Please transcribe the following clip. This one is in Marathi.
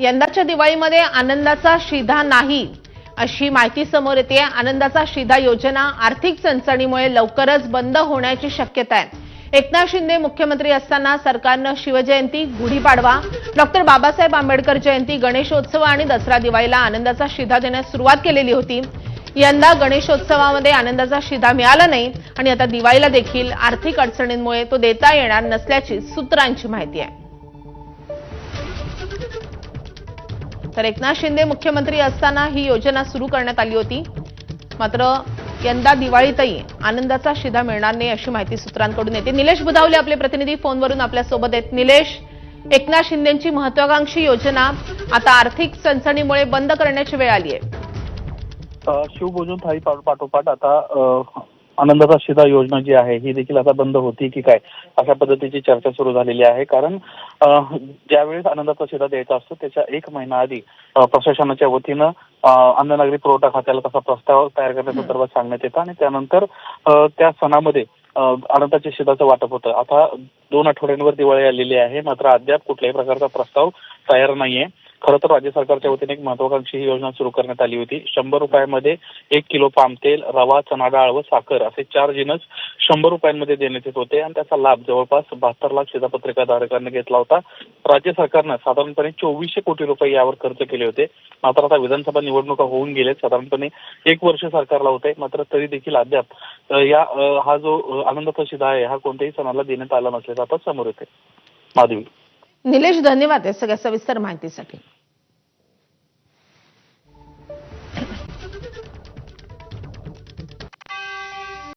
यंदाच्या दिवाळीमध्ये आनंदाचा शिधा नाही अशी माहिती समोर येते. आनंदाचा शिधा योजना आर्थिक चणचणीमुळे लवकरच बंद होण्याची शक्यता आहे. एकनाथ शिंदे मुख्यमंत्री असताना सरकारनं शिवजयंती गुढीपाडवा डॉक्टर बाबासाहेब आंबेडकर जयंती गणेशोत्सव आणि दसरा दिवाळीला आनंदाचा शिधा देण्यास सुरुवात केलेली होती. यंदा गणेशोत्सवामध्ये आनंदाचा शिधा मिळाला नाही आणि आता दिवाळीला देखील आर्थिक अडचणींमुळे तो देता येणार नसल्याची सूत्रांची माहिती आहे. तर एकनाथ शिंदे मुख्यमंत्री असताना ही योजना सुरू करण्यात आली होती. मात्र यंदा दिवाळीतही आनंदाचा शिधा मिळणार नाही अशी माहिती सूत्रांकडून येते. निलेश बुधावले आपले प्रतिनिधी फोनवरून आपल्यासोबत आहेत. निलेश एकनाथ शिंदेची महत्वाकांक्षी योजना आता आर्थिक चणचणीमुळे बंद करण्याची वेळ आली आहे शिवभोजन थाळी पाठोपाठ आता आनंदाचा शिधा योजना जी आहे ही देखील आता बंद होती की काय? अशा पद्धतीची चर्चा सुरू झालेली आहे. कारण ज्यावेळेस आनंदाचा शिधा द्यायचा असतो त्याच्या एक महिना आधी प्रशासनाच्या वतीनं अन्न नागरी पुरवठा खात्याला तसा प्रस्ताव तयार करण्याच्या संदर्भात सांगण्यात येतं आणि त्यानंतर त्या सणामध्ये आनंदाच्या शिधाचं वाटप होतं. आता दोन आठवड्यांवर दिवाळी आलेली आहे मात्र अद्याप कुठल्याही प्रकारचा प्रस्ताव तयार नाहीये. खरं तर राज्य सरकारच्या वतीने एक महत्वाकांक्षी ही योजना सुरू करण्यात आली होती. शंभर रुपयामध्ये एक किलो पाम तेल रवा चणा डाळ व साखर असे चार जिनस शंभर रुपयांमध्ये देण्यात येत होते. आणि त्याचा लाभ जवळपास बहात्तर लाख शिधापत्रिका धारकांनी घेतला होता. राज्य सरकारनं साधारणपणे चोवीसशे कोटी रुपये यावर खर्च केले होते. मात्र आता विधानसभा निवडणुका होऊन गेलेत साधारणपणे एक वर्ष सरकारला होते. मात्र तरी देखील अद्याप या हा जो आनंदाचा शिधा आहे हा कोणत्याही सणाला देण्यात आला नसल्याचं आता समोर येते माधवी. निलेश धन्यवाद या सगळ्या सविस्तर माहितीसाठी.